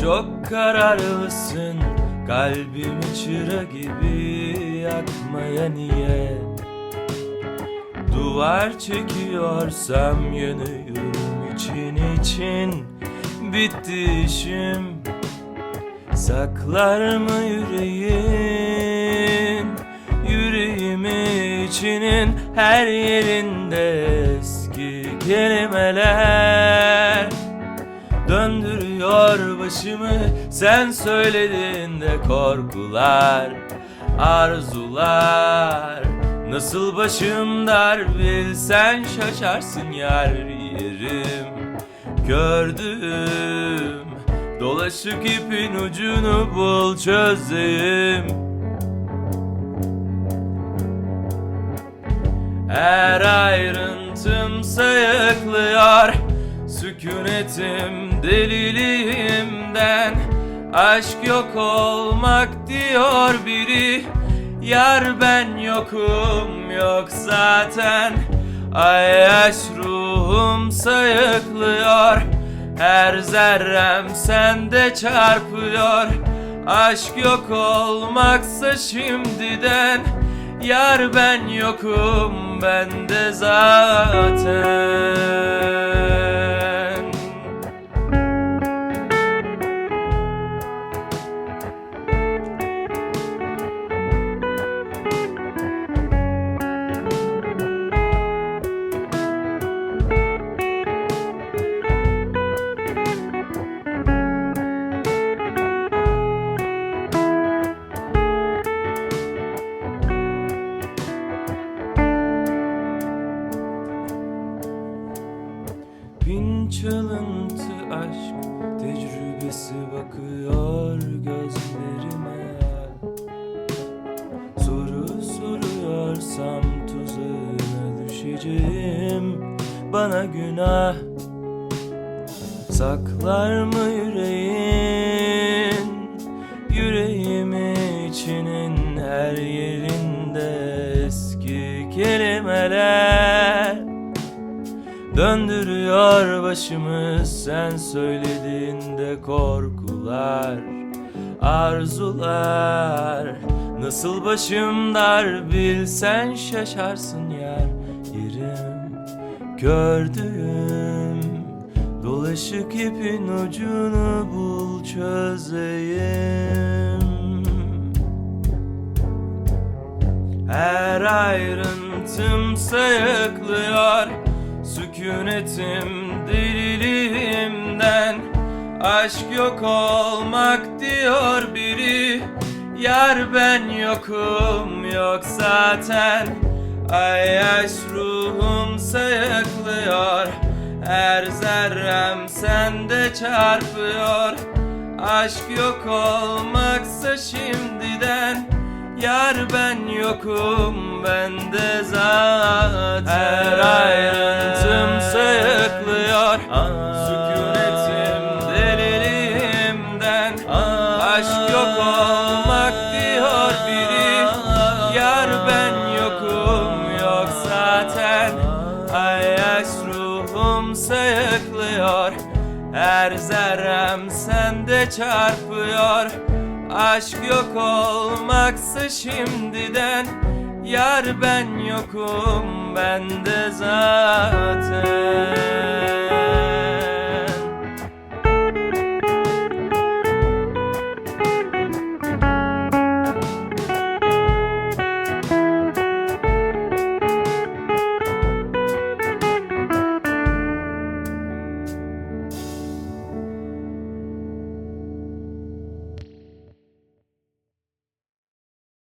Çok kararlısın Kalbimi çıra gibi yakmaya niyet. Duvar çekiyorsam yanıyorum için için Bitti işim. Saklar mı yüreğin Yüreğimi içinin her yerinde eski kelimeler. Döndürüyor başımı sen söylediğinde korkular Arzular. Nasıl başım dar bilsen şaşarsın yer yerim. Gördüm Dolaşık ipin ucunu bul çözeyim. Her ayrıntım sayıklıyor Sükunetim deliliğimden. Aşk yok olmak diyor biri. Yar ben yokum yok zaten. Ay yaş ruhum sayıklıyor. Her zerrem sende çarpıyor. Aşk yok olmaksa şimdiden. Yar ben yokum bende zaten çalıntı aşk tecrübesi bakıyor gözlerime. Soru soruyorsam tuzağına düşeceğim. Bana günah Saklar mı yüreğin Döndürüyor başımı sen söylediğinde korkular Arzular. Nasıl başım dar bilsen şaşarsın yer yerim. Gördüğüm Dolaşık ipin ucunu bul çözeyim. Her ayrıntım sayıklıyor Sükunetim deliliğimden Aşk yok olmak diyor biri. Yar ben yokum yok zaten. Ay yaş ruhum sayıklıyor. Her zerrem sende çarpıyor. Aşk yok olmaksa şimdiden Yar ben yokum bende zaten. Her ayrıntım sayıklıyor Sükunetim deliliğimden Aşk yok olmak diyor biri. Yar ben yokum yok zaten. Ay yaş ruhum sayıklıyor Her zerrem sende çarpıyor Aşk yok olmaksa şimdiden Yar ben yokum bende zaten